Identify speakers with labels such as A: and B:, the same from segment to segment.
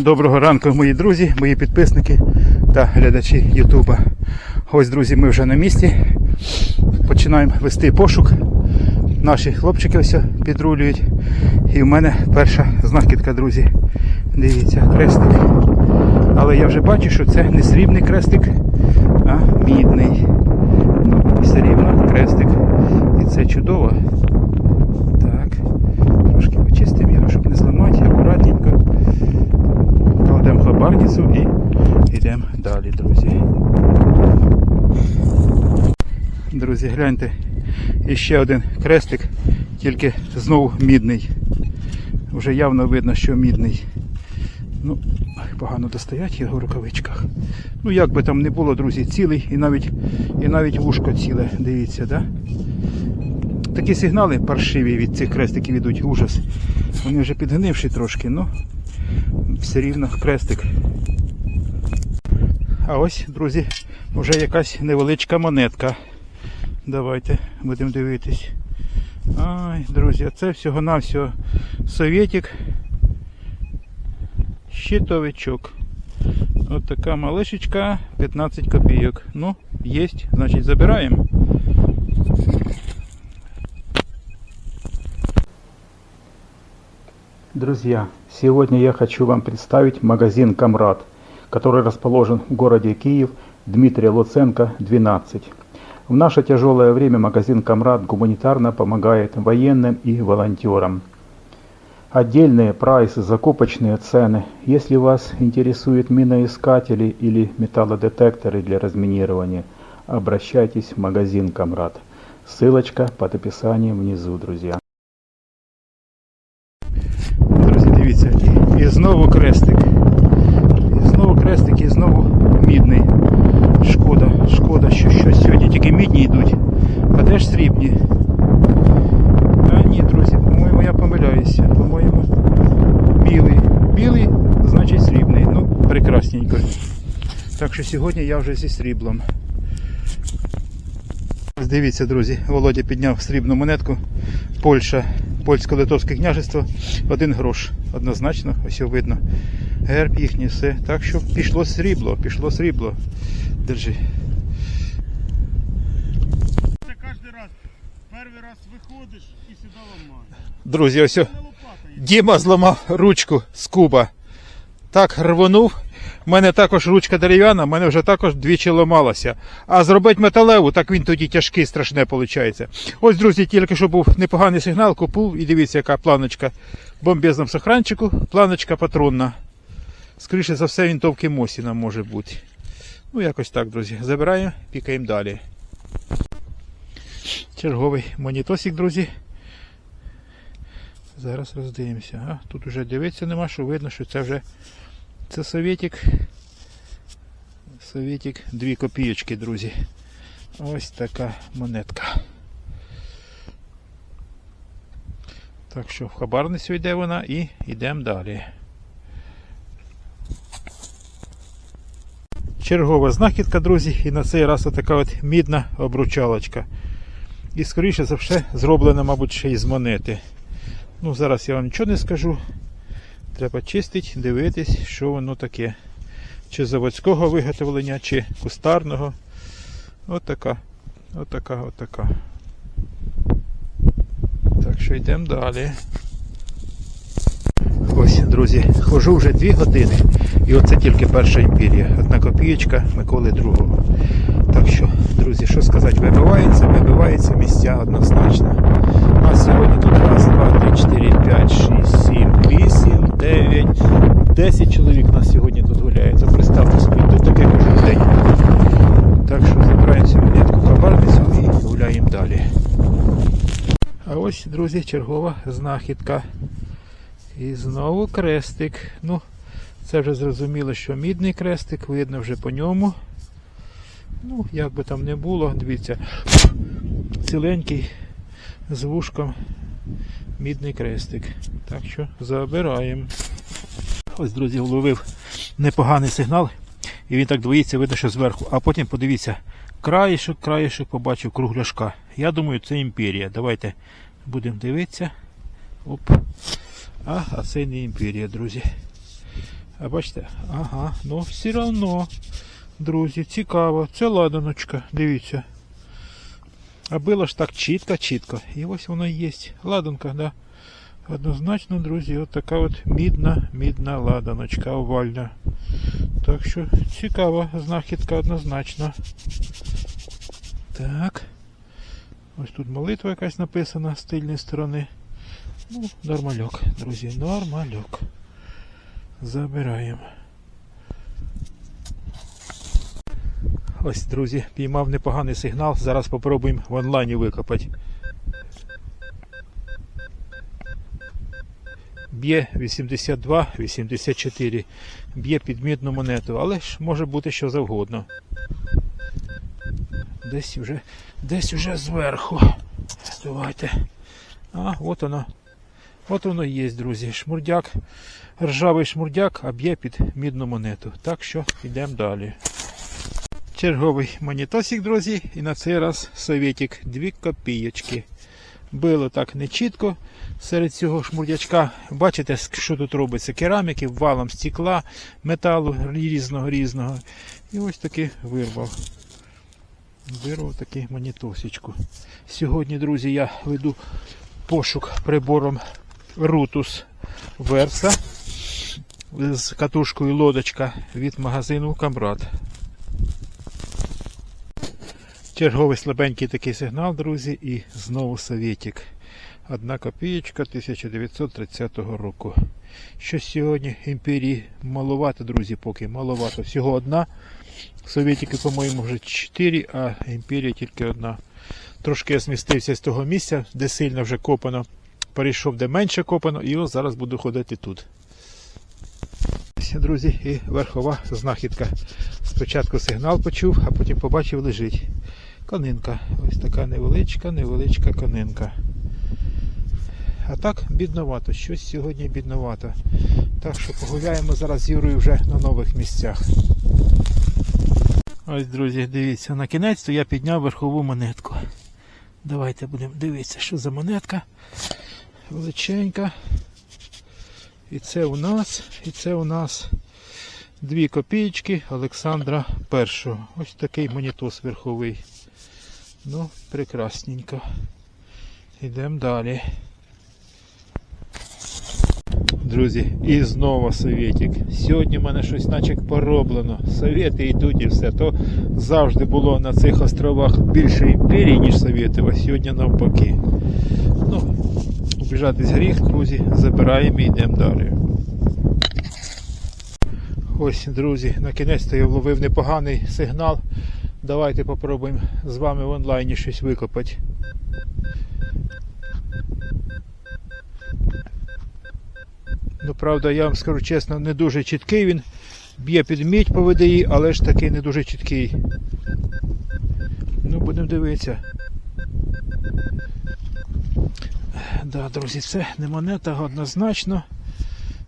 A: Доброго ранку, мої друзі, мої підписники та глядачі Ютуба. Ось, друзі, ми вже на місці. Починаємо вести пошук. Наші хлопчики ось підрулюють. І в мене перша знахідка, друзі. Дивіться, крестик. Але я вже бачу, що це не срібний крестик, а мідний. Ну, все крестик. І це чудово. Так. Трошки почистимо його, щоб не зламати, акуратненько. Кладемо хабарницю і йдемо далі, друзі. Друзі, гляньте, і ще один крестик, тільки знову мідний. Вже явно видно, що мідний. Ну, погано достають його в рукавичках. Ну, як би там не було, друзі, цілий і навіть, і навіть вушко ціле, дивіться, да? Такі сигнали паршиві від цих крестиків ідуть, ужас. Вони вже підгнивші трошки, ну все рівно крестик. А ось, друзі, вже якась невеличка монетка. Давайте будемо дивитись. Ай, друзі, а це всього-навсього совєтик. Щитовичок. От така малишечка, 15 копійок. Ну, є, значить забираємо. Друзья, сегодня я хочу вам представить магазин «Камрад», который расположен в городе Киев, Дмитрия Луценко, 12. В наше тяжелое время магазин «Камрад» гуманитарно помогает военным и волонтерам. Отдельные прайсы, закупочные цены. Если вас интересуют миноискатели или металлодетекторы для разминирования, обращайтесь в магазин «Камрад». Ссылочка под описанием внизу, друзья. Друзі, дивіться, і, і знову крестик. І знову крестик, і знову мідний. Шкода, шкода, що щось сьогодні Тільки мідні йдуть. А де ж срібні? А ні, друзі, по-моєму, я помиляюся. По-моєму, білий. Білий, значить срібний. Ну, прекрасненько. Так що сьогодні я вже зі сріблом. Дивіться, друзі, Володя підняв срібну монетку. Польща, польсько-литовське княжество, один грош. Однозначно, ось видно. Герб їхній все. Так що пішло срібло, пішло срібло. Держи.
B: Це кожен раз. Перший і сюди ламаєш.
A: Друзі, ось. Діма зламав ручку з куба. Так рвонув. У мене також ручка дерев'яна, в мене вже також двічі ламалася. А зробити металеву, так він тоді тяжкий, страшне виходить. Ось, друзі, тільки що був непоганий сигнал, купив і дивіться, яка планочка в бомбезному сохранчику, планочка патронна. Скоріше за все, він вінтовки Мосіна може бути. Ну, якось так, друзі. Забираємо, пікаємо далі. Черговий монітосик, друзі. Зараз роздивимося. А, тут вже дивитися нема, що видно, що це вже це совєтик. Совєтик 2 копійочки, друзі. Ось така монетка. Так що в хабарницю йде вона і йдемо далі. Чергова знахідка, друзі, і на цей раз отака от мідна обручалочка. І скоріше за все зроблено, мабуть, ще із монети. Ну, зараз я вам нічого не скажу. Треба чистити, дивитись, що воно таке. Чи заводського виготовлення, чи кустарного. Отака. Отака, отака. Так що йдемо далі. Друзі, хожу вже дві години. І оце тільки перша імперія. Одна копієчка Миколи II. Так що, друзі, що сказати, вибивається, вибивається місця однозначно. У нас сьогодні тут раз, два, три, чотири, п'ять, шість, сім, вісім, дев'ять, десять чоловік нас сьогодні тут гуляє. То представте собі, тут таке кожен день. Так що забираємо цю монетку хабарницю і гуляємо далі. А ось, друзі, чергова знахідка. І знову крестик. Ну, це вже зрозуміло, що мідний крестик, видно вже по ньому. Ну, як би там не було, дивіться, ціленький з вушком мідний крестик. Так що забираємо. Ось, друзі, вловив непоганий сигнал. І він так двоїться, видно, що зверху. А потім подивіться, краєшок, краєшок побачив кругляшка. Я думаю, це імперія. Давайте будемо дивитися. Оп. А, а це не імперія, друзі. А бачите? Ага, ну все одно, друзі, цікаво. Це ладаночка, дивіться. А було ж так чітко, чітко. І ось воно і є. Ладанка, да. Однозначно, друзі, от така от мідна, мідна ладаночка овальна. Так що цікава знахідка однозначно. Так. Ось тут молитва якась написана з тильної сторони. Ну, нормальок, друзі, нормальок. Забираємо. Ось, друзі, піймав непоганий сигнал. Зараз попробуємо в онлайні викопати. Б'є 82-84. Б'є під мідну монету, але ж може бути що завгодно. Десь вже, десь вже зверху. Давайте. А, от воно. От воно і є, друзі. Шмурдяк, ржавий шмурдяк, а б'є під мідну монету. Так що йдемо далі. Черговий монітосик, друзі, і на цей раз совєтик 2 копійочки. Било так нечітко серед цього шмурдячка. Бачите, що тут робиться? Кераміки, валом стекла, металу різного різного. І ось таки вирвав. Вирвав таки монітосичку. Сьогодні, друзі, я веду пошук прибором Rutus Versa з катушкою лодочка від магазину Камрад. Черговий слабенький такий сигнал, друзі, і знову совєтик. Одна копієчка 1930 року. Що сьогодні імперії маловато, друзі, поки маловато. Всього одна. Совєтики, по-моєму, вже 4, а імперія тільки одна. Трошки я змістився з того місця, де сильно вже копано. Перейшов, де менше копано, і ось зараз буду ходити тут. Друзі, і верхова знахідка. Спочатку сигнал почув, а потім побачив лежить. Конинка. Ось така невеличка, невеличка конинка. А так бідновато. Щось сьогодні бідновато. Так що погуляємо зараз з Юрою вже на нових місцях. Ось, друзі, дивіться, на кінець то я підняв верхову монетку. Давайте будемо дивитися, що за монетка. Величенька. І це у нас, і це у нас дві копійки Олександра І. Ось такий монітос верховий. Ну, прекрасненько. Йдемо далі. Друзі, і знову совєтик. Сьогодні в мене щось наче пороблено. Совєти йдуть і все. То завжди було на цих островах більше імперій, ніж совєтів, а сьогодні навпаки. Ну, обіжатись гріх, друзі, забираємо і йдемо далі. Ось, друзі, на кінець-то я вловив непоганий сигнал. Давайте попробуємо з вами в онлайні щось викопати. Ну, правда, я вам скажу чесно, не дуже чіткий він. Б'є під мідь по ВДІ, але ж таки не дуже чіткий. Ну, будемо дивитися. Да, друзі, це не монета однозначно.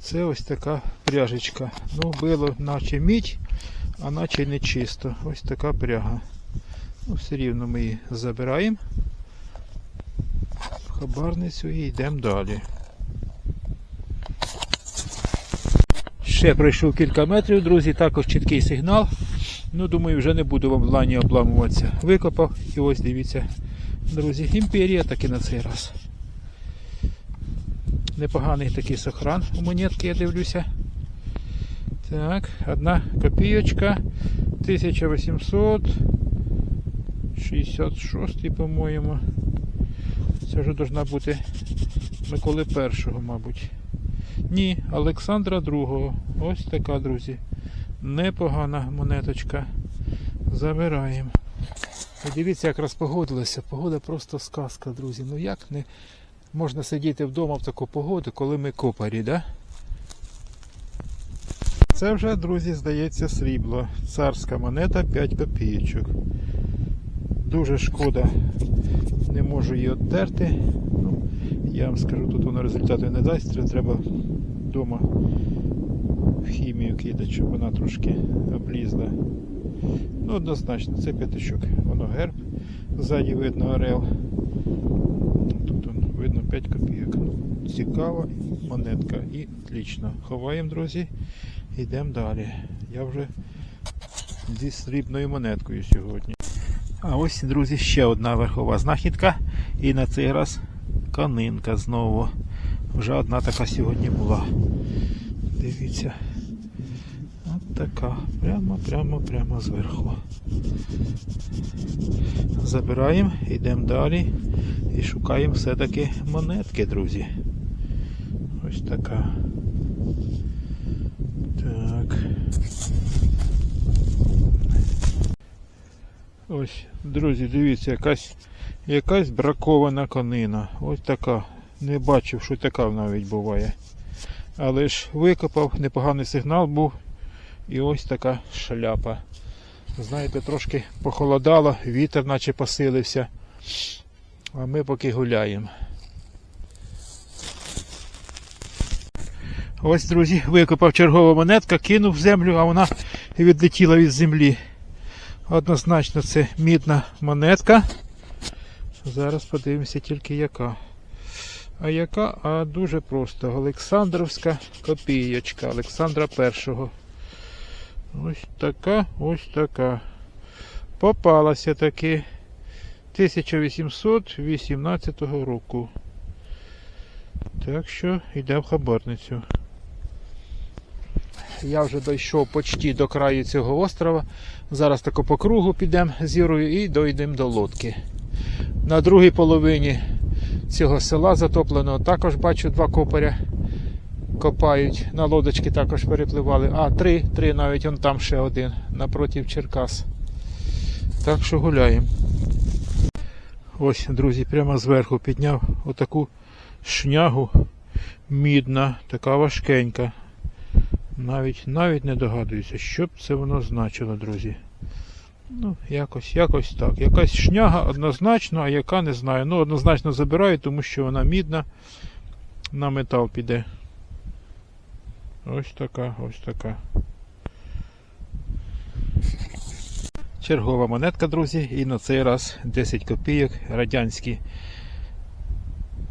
A: Це ось така пряжечка. Ну, було наче мідь, а наче не чисто. Ось така пряга. Ну, все рівно ми її забираємо. в Хабарницю і йдемо далі. Ще пройшов кілька метрів, друзі, також чіткий сигнал. Ну, думаю, вже не буду вам в лані обламуватися. Викопав і ось дивіться, друзі, імперія таки на цей раз. Непоганий такий сохран у монетки, я дивлюся. Так, одна копійочка 1866, по-моєму. Це вже должна бути Миколи першого, мабуть. Ні, Олександра II. Ось така, друзі. Непогана монеточка. Забираємо. І дивіться, як розпогодилося. Погода просто сказка, друзі. Ну як не можна сидіти вдома в таку погоду, коли ми копарі, да? Це вже, друзі, здається, срібло. Царська монета 5 копійочок. Дуже шкода. Не можу її оттерти. Ну, я вам скажу, тут воно результату не дасть. Треба вдома в хімію кидати, щоб вона трошки облізла. Ну, однозначно, це п'ятачок. Воно герб. Ззаді видно орел. Тут он, видно 5 копійок. Ну, цікава монетка і отлично. Ховаємо, друзі. йдемо далі. Я вже зі срібною монеткою сьогодні. А ось, друзі, ще одна верхова знахідка. І на цей раз канинка знову. Вже одна така сьогодні була. Дивіться. Така. Прямо, прямо, прямо зверху. Забираємо, йдемо далі і шукаємо все-таки монетки, друзі. Ось така. Так. Ось, друзі, дивіться, якась, якась бракована конина. Ось така. Не бачив, що така навіть буває. Але ж викопав, непоганий сигнал був. І ось така шляпа. Знаєте, трошки похолодало, вітер наче посилився. А ми поки гуляємо. Ось, друзі, викопав чергова монетка, кинув в землю, а вона відлетіла від землі. Однозначно це мідна монетка. Зараз подивимося тільки яка. А яка? А дуже просто. Олександровська копійочка Олександра першого. Ось така, ось така. Попалася таки 1818 року. Так що йде в хабарницю. Я вже дійшов почти до краю цього острова. Зараз тако по кругу підемо з Ірою і дійдемо до лодки. На другій половині цього села затопленого також бачу два копаря копають. На лодочки також перепливали. А, три, три навіть он там ще один напротив Черкас. Так що гуляємо. Ось, друзі, прямо зверху підняв отаку шнягу мідна, така важкенька. Навіть, навіть не догадуюся, що б це воно значило, друзі. Ну, якось, якось так. Якась шняга однозначно, а яка не знаю. Ну, однозначно забираю, тому що вона мідна. На метал піде. Ось така, ось така. Чергова монетка, друзі, і на цей раз 10 копійок, радянський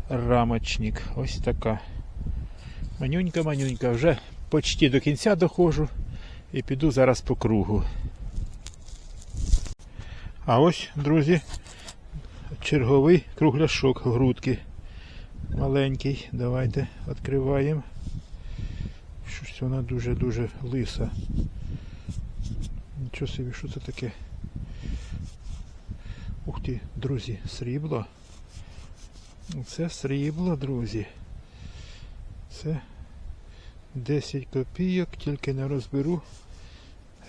A: рамочник. Ось така. Манюнька, манюнька, вже почти до кінця доходжу і піду зараз по кругу. А ось, друзі, черговий кругляшок грудки. Маленький. Давайте відкриваємо. Щось вона дуже-дуже лиса. Нічого собі, що це таке? Ух ти, друзі, срібло. Це срібло, друзі. Це 10 копійок, тільки не розберу.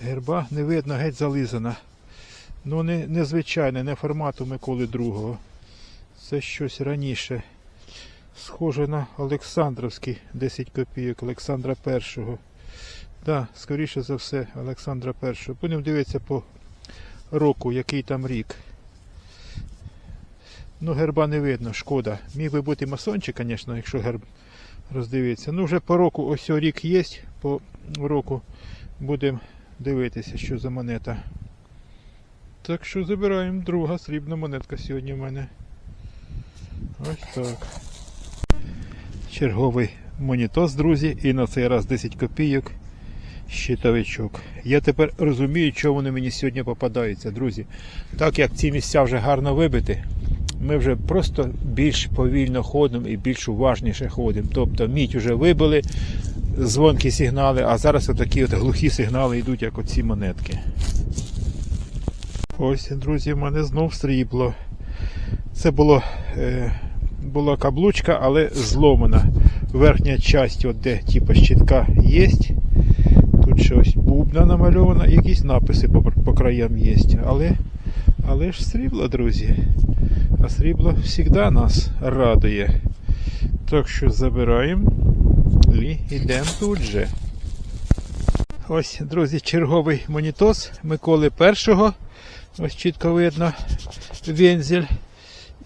A: Герба не видно, геть зализана. Ну, не, незвичайне, не формату Миколи II. Це щось раніше. Схоже на Олександровський 10 копійок Олександра І. Так, скоріше за все, Олександра І. Будемо дивитися по року, який там рік. Ну, герба не видно, шкода. Міг би бути масончик, звісно, якщо герб роздивитися. Ну, вже по року ось рік є, по року будемо дивитися, що за монета. Так що забираємо друга срібна монетка сьогодні в мене. Ось так. Черговий монітос, друзі, і на цей раз 10 копійок. Щитовичок. Я тепер розумію, чому вони мені сьогодні попадаються, друзі. Так як ці місця вже гарно вибиті, ми вже просто більш повільно ходимо і більш уважніше ходимо. Тобто мідь вже вибили, дзвонкі сигнали, а зараз отакі от глухі сигнали йдуть, як оці монетки. Ось, друзі, в мене знов срібло. Це було, е, була каблучка, але зломана. Верхня часть, от де типу щитка є. Тут щось бубна намальована, якісь написи по, по краям є. Але, але ж срібло, друзі. А срібло завжди нас радує. Так що забираємо і йдемо тут же. Ось, друзі, черговий монітос Миколи Першого. Ось чітко видно вензель.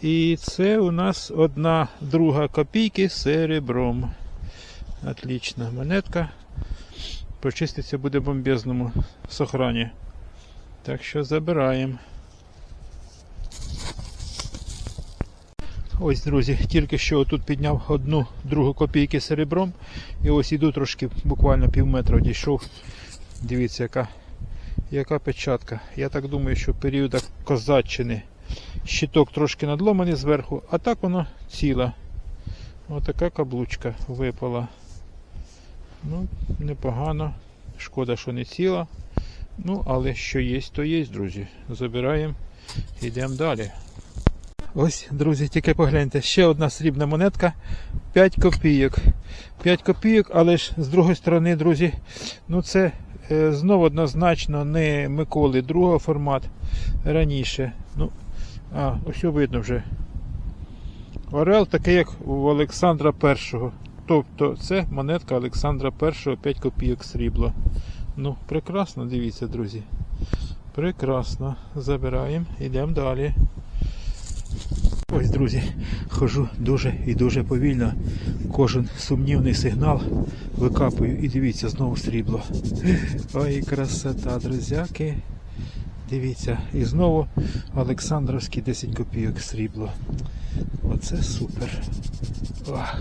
A: І це у нас одна друга копійки з серебром. Отлічна монетка. Почиститься буде в бомбезному сохрані. Так що забираємо. Ось, друзі, тільки що тут підняв одну другу копійки серебром. І ось іду трошки, буквально пів метра одійшов. Дивіться, яка, яка печатка. Я так думаю, що в періодах козаччини щиток трошки надломаний зверху, а так воно ціла. Отака каблучка випала. Ну, непогано. Шкода, що не ціла. Ну, але що є, то є, друзі. Забираємо, йдемо далі. Ось, друзі, тільки погляньте, ще одна срібна монетка 5 копійок. 5 копійок, але ж з другої сторони, друзі, ну це е, знову однозначно не Миколи другого формат раніше. Ну, а, ось видно вже. Орел такий, як у Олександра І. Тобто це монетка Олександра І 5 копійок срібло. Ну, прекрасно, дивіться, друзі. Прекрасно. Забираємо, йдемо далі. Ось, друзі, хожу дуже і дуже повільно. Кожен сумнівний сигнал викапую і дивіться, знову срібло. Ой, красота, друзяки. Дивіться, і знову Олександровський 10 копійок срібло. Оце супер. Ох.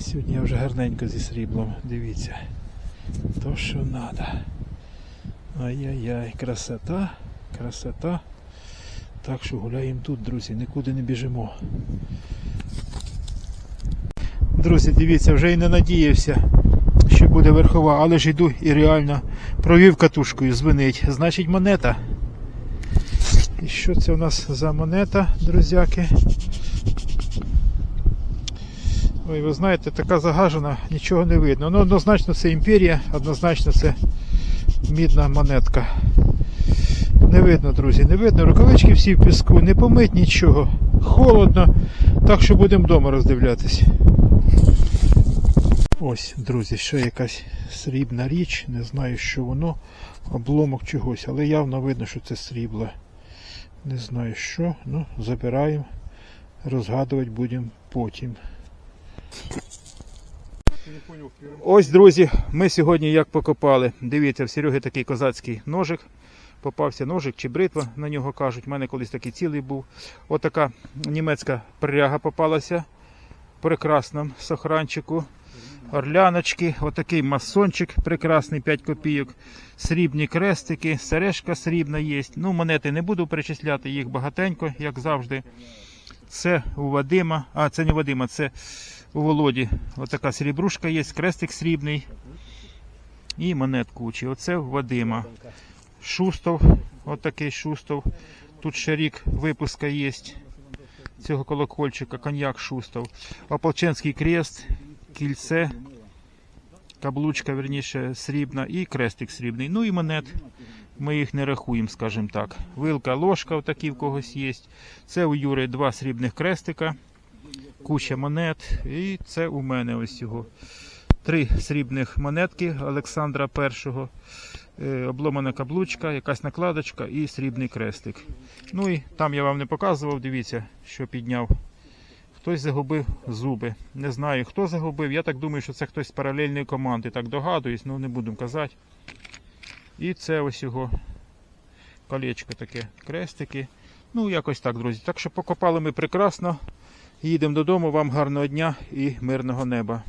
A: Сьогодні я вже гарненько зі сріблом. Дивіться. То, що треба. Ай-яй-яй, красота, красота. Так що гуляємо тут, друзі, нікуди не біжимо. Друзі, дивіться, вже і не надіявся, що буде верхова, але ж йду і реально провів катушкою, звенить. Значить монета. І що це у нас за монета, друзяки? Ой, ви знаєте, така загажена, нічого не видно. Ну, однозначно це імперія, однозначно це мідна монетка. Не видно, друзі, не видно. Рукавички всі в піску, не помить нічого. Холодно, так що будемо вдома роздивлятись. Ось, друзі, ще якась срібна річ. Не знаю, що воно. Обломок чогось, але явно видно, що це срібло. Не знаю що. Ну, забираємо. Розгадувати будемо потім. Ось, друзі, ми сьогодні як покопали. Дивіться, в Сереги такий козацький ножик. Попався ножик чи бритва, на нього кажуть. У мене колись такий цілий був. Отака німецька пряга попалася. Прекрасному сохранчику. Орляночки, отакий масончик, прекрасний 5 копійок, срібні крестики, сережка срібна є. Ну, монети не буду перечисляти, їх багатенько, як завжди. Це у Вадима, а це не Вадима, це у Володі. Отака срібрушка є, крестик срібний і монет кучі. Оце у Вадима. Шустов, отакий Шустов. Тут ще рік випуска є цього колокольчика, коньяк Шустов. Ополченський крест, кільце, каблучка, верніше, срібна і крестик срібний. Ну і монет. Ми їх не рахуємо, скажімо так. Вилка, ложка, отакі в когось є. Це у Юри два срібних крестика, куча монет. І це у мене ось його. Три срібних монетки Олександра І, е, обломана каблучка, якась накладочка і срібний крестик. Ну і там я вам не показував, дивіться, що підняв. Хтось загубив зуби. Не знаю, хто загубив. Я так думаю, що це хтось з паралельної команди. Так догадуюсь, ну не будемо казати. І це ось його колечко таке, крестики. Ну, якось так, друзі. Так що покопали ми прекрасно. Їдемо додому. Вам гарного дня і мирного неба.